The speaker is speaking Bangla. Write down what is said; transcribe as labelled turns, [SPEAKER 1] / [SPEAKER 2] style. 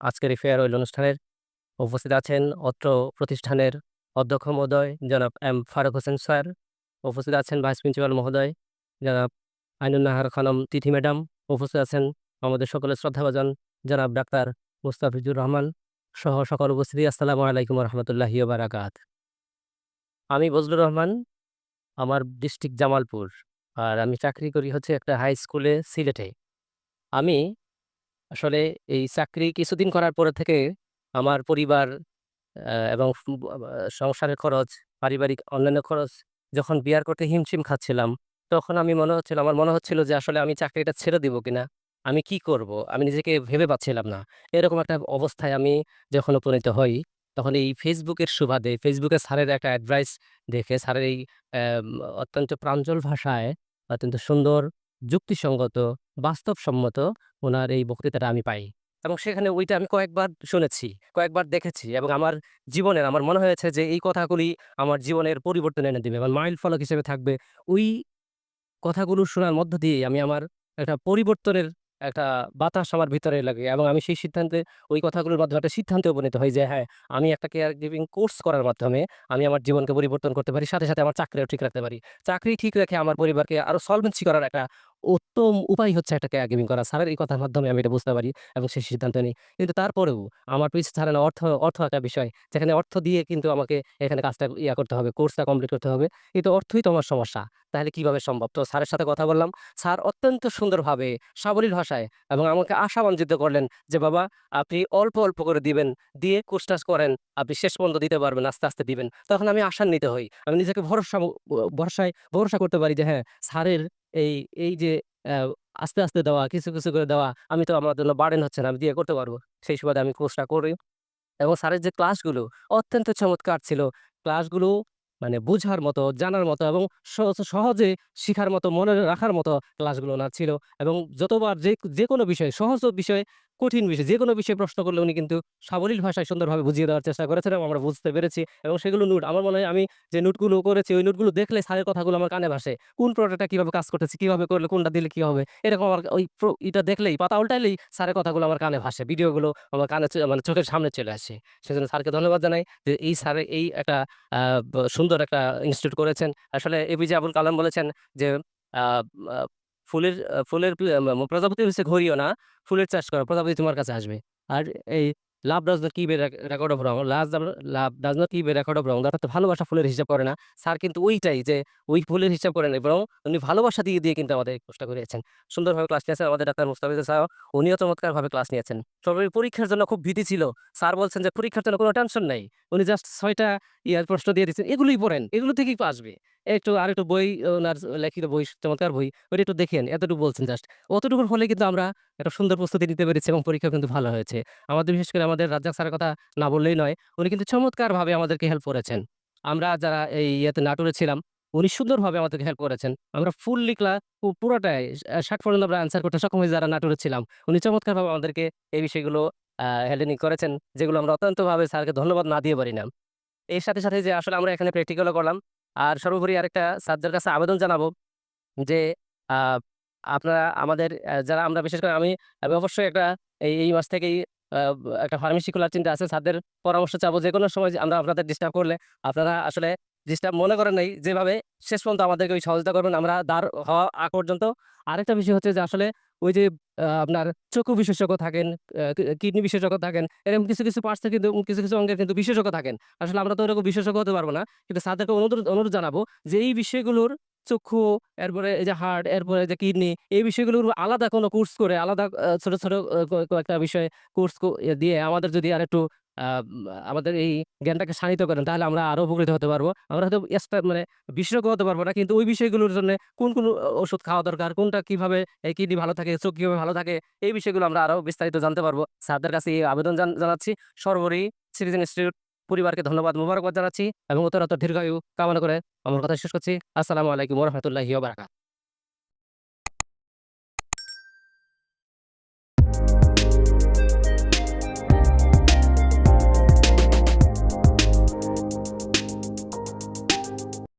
[SPEAKER 1] আজকের এই ফেয়ারওয়েল অনুষ্ঠানের উপস্থিত আছেন অত্র প্রতিষ্ঠানের অধ্যক্ষ মহোদয় জনাব এম ফারুক হোসেন স্যার। উপস্থিত আছেন ভাইস প্রিন্সিপাল মহোদয় জনাব আইনুন নাহার খানম তিথি ম্যাডাম। উপস্থিত আছেন আমাদের সকলের শ্রদ্ধাভাজন জনাব ডাক্তার মুস্তাফিজুর রহমান সহ সকল উপস্থিতি। আসসালামু আলাইকুম রহমতুল্লাহি বারাকাত আমি বজলুর রহমান, আমার ডিস্ট্রিক্ট জামালপুর, আর আমি চাকরি করি হচ্ছে একটা হাই স্কুলে সিলেটে। আমি আসলে এই চাকরি কিছুদিন করার পরে থেকে আমার পরিবার এবং সংসারের খরচ, পারিবারিক অন্যান্য খরচ, যখন বিয়ার করতে হিমশিম খাচ্ছিলাম, তখন আমি মনে হচ্ছিল, আমার মনে হচ্ছিল যে আসলে আমি চাকরিটা ছেড়ে দিব কিনা? আমি কি করব? আমি নিজেকে ভেবে পাচ্ছিলাম না। এরকম একটা অবস্থায় আমি যখন উপনীত হই, তখন এই ফেসবুকের সুবাদে ফেসবুকে স্যারের একটা অ্যাডভাইস দেখে, স্যারের এই অত্যন্ত প্রাঞ্জল ভাষায়, অত্যন্ত সুন্দর, যুক্তিসঙ্গত বাস্তবসম্মত ওনার এই বক্তৃতাটা আমি পাই। এবং সেখানে ওইটা আমি কয়েকবার শুনেছি, কয়েকবার দেখেছি এবং আমার জীবনের, আমার মনে হয়েছে যে এই কথাগুলি আমার জীবনের পরিবর্তন এনে দিবে আমার মাইল ফলক হিসেবে থাকবে। ওই কথাগুলো শোনার মধ্য দিয়ে আমি আমার একটা পরিবর্তনের একটা বাতাস আমার ভিতরে লাগে এবং আমি সেই সিদ্ধান্তে, ওই কথাগুলোর মাধ্যমে একটা সিদ্ধান্তে উপনীত হই যে হ্যাঁ আমি একটা কেয়ার গিভিং কোর্স করার মাধ্যমে আমি আমার জীবনকে পরিবর্তন করতে পারি, সাথে সাথে আমার চাকরিও ঠিক রাখতে পারি। চাকরি ঠিক রেখে আমার পরিবারকে আরও সলভেন্সি করার একটা উত্তম উপায় হচ্ছে একটা কেয়ার করা। স্যারের এই কথার মাধ্যমে আমি এটা বুঝতে পারি এবং সেই সিদ্ধান্ত নিই। কিন্তু তারপরেও আমার পিছিয়ে ছাড়ে অর্থ অর্থ একটা বিষয়, যেখানে অর্থ দিয়ে কিন্তু আমাকে এখানে কাজটা ইয়া করতে হবে কোর্সটা কমপ্লিট করতে হবে এই তো অর্থই তো আমার সমস্যা। তাহলে কীভাবে সম্ভব? তো স্যারের সাথে কথা বললাম। স্যার অত্যন্ত সুন্দরভাবে, সাবলীল ভাষায় এবং আমাকে আশাবাঞ্চিত করলেন যে, বাবা, আপনি অল্প অল্প করে দিবেন, দিয়ে কোর্সটাস করেন, আপনি শেষ পর্যন্ত দিতে পারবেন, আস্তে আস্তে দিবেন। তখন আমি আশান্বিত হই। আমি নিজেকে ভরসা ভরসায়, ভরসা করতে পারি যে হ্যাঁ স্যারের এই এই যে আস্তে আস্তে দেওয়া, কিছু কিছু করে দেওয়া, আমি তো আমার জন্য বার্ডেন হচ্ছে না, আমি দিয়ে করতে পারব। সেই সুবাদে আমি কোর্সটা করি। এবং স্যারের যে ক্লাসগুলো অত্যন্ত চমৎকার ছিল। ক্লাসগুলো মানে বুঝার মতো, জানার মতো এবং সহ- সহজে শিখার মতো, মনে রাখার মতো ক্লাসগুলো না ছিল। এবং যতবার যে যে কোনো বিষয়, সহজ বিষয় কঠিন বিষয়, যে কোনো বিষয়ে প্রশ্ন করলে উনি কিন্তু সাবলীল ভাষায় সুন্দরভাবে বুঝিয়ে দেওয়ার চেষ্টা করেছেন এবং আমরা বুঝতে পেরেছি এবং সেগুলো নোট, আমার মনে হয় আমি যে নোটগুলো করেছি ওই নোটগুলো দেখলে স্যারের কথাগুলো আমার কানে ভাসে। কোন প্রোডাক্টটা কীভাবে কাজ করতেছে, কীভাবে করলে, কোনটা দিলে কি হবে, এরকম আমার ওই এটা দেখলেই, পাতা উল্টাইলেই স্যারের কথাগুলো আমার কানে ভাসে, ভিডিওগুলো আমার কানে মানে চোখের সামনে চলে আসে। সেজন্য স্যারকে ধন্যবাদ জানাই যে এই স্যারের এই একটা সুন্দর একটা ইনস্টিটিউট করেছেন। আসলে এ এপিজে আবুল কালাম বলেছেন যে ফুলের ফুলের প্রজাপতি হচ্ছে ঘুরিও না, ফুলের চাষ করো, প্রজাপতি তোমার কাছে আসবে। আর এই love does not keep record of wrong love love does not keep record of wrong, অর্থাৎ ভালোবাসা ফুলের হিসাব করে না। স্যার কিন্তু ওইটাই যে ওই ফুলের হিসাব করে করেন এবং উনি ভালোবাসা দিয়ে দিয়ে কিন্তু আমাদের কষ্ট করিয়েছেন। সুন্দরভাবে ক্লাস নিয়েছেন আমাদের ডাক্তার মুস্তাফিজ স্যার উনিও চমৎকারভাবে ক্লাস নিয়েছেন। সবাই পরীক্ষার জন্য খুব ভীতি ছিল। স্যার বলছেন যে পরীক্ষার জন্য কোনো টেনশন নাই। উনি জাস্ট ছয়টা ইয়ার প্রশ্ন দিয়ে দিচ্ছেন, এগুলোই পড়েন, এগুলো থেকেই আসবে। একটু আর একটু বই, ওনার লেখিত বই, চমৎকার বই, ওটা একটু দেখেন, এতটুকু বলছেন জাস্ট অতটুকুর ফলে কিন্তু আমরা একটা সুন্দর প্রস্তুতি নিতে পেরেছি এবং পরীক্ষা কিন্তু ভালো হয়েছে। আমাদের, বিশেষ করে আমাদের রাজ্জাক স্যারের কথা না বললেই নয়, উনি কিন্তু চমৎকারভাবে আমাদেরকে হেল্প করেছেন। আমরা যারা এই ইয়েতে নাটোরে ছিলাম, উনি সুন্দরভাবে আমাদেরকে হেল্প করেছেন। আমরা ফুললি ক্লাস পুরোটাই ষাট পর্যন্ত আমরা অ্যান্সার করতে সক্ষম হয়েছি যারা নাটোরে ছিলাম। উনি চমৎকারভাবে আমাদেরকে এই বিষয়গুলো হ্যান্ডেলিং করেছেন, যেগুলো আমরা অত্যন্তভাবে স্যারকে ধন্যবাদ না দিয়ে পারি না। এর সাথে সাথে যে আসলে আমরা এখানে প্র্যাকটিক্যালও করলাম। আর সর্বোপরি আরেকটা স্যারদের কাছে আবেদন জানাব যে আপনারা আমাদের যারা আমরা বিশেষ করে আমি অবশ্যই একটা এই মাস থেকেই একটা ফার্মেসি খোলার চিন্তা আছে। স্যারদের পরামর্শ চাবো যে কোনো সময় আমরা আপনাদের ডিস্টার্ব করলে আপনারা আসলে ডিস্টার্ব মনে করেন নাই, যেভাবে শেষ পর্যন্ত আমাদেরকে ওই সহযোগিতা করবেন। আমরা দাঁড় হওয়া আগ পর্যন্ত। আরেকটা বিষয় হচ্ছে যে আসলে ওই যে আপনার চক্ষু বিশেষজ্ঞ থাকেন কিডনি বিশেষজ্ঞ থাকেন, এরকম কিছু কিছু পার্টসে কিন্তু, কিছু কিছু অঙ্গের কিন্তু বিশেষজ্ঞ থাকেন। আসলে আমরা তো ওরকম বিশেষজ্ঞ হতে পারব না, কিন্তু স্যারদেরকে অনুরোধ অনুরোধ জানাব যে এই বিষয়গুলোর চক্ষু, এরপরে এই যে হার্ট এরপরে যে কিডনি, এই বিষয়গুলোর আলাদা কোনো কোর্স করে, আলাদা ছোট ছোট কয়েকটা বিষয়ে কোর্স দিয়ে আমাদের যদি আর একটু আমাদের এই জ্ঞানটাকে শানিত করেন, তাহলে আমরা আরও উপকৃত হতে পারব। আমরা হয়তো মানে বিশেষজ্ঞ হতে পারব না, কিন্তু ওই বিষয়গুলোর জন্য কোন কোন ওষুধ খাওয়া দরকার, কোনটা কীভাবে এই কিডনি ভালো থাকে, চোখ কীভাবে ভালো থাকে, এই বিষয়গুলো আমরা আরও বিস্তারিত জানতে পারব। স্যারদের কাছে এই আবেদন জান- জানাচ্ছি। সর্বোপরি সিটিজেন ইনস্টিটিউট পরিবারকে ধন্যবাদ মোবারকবাদ জানাচ্ছি এবং উত্তরোত্তর দীর্ঘায়ু কামনা করে আমার কথা শেষ করছি। আসসালামু আলাইকুম রহমতুল্লাহি বারাকাত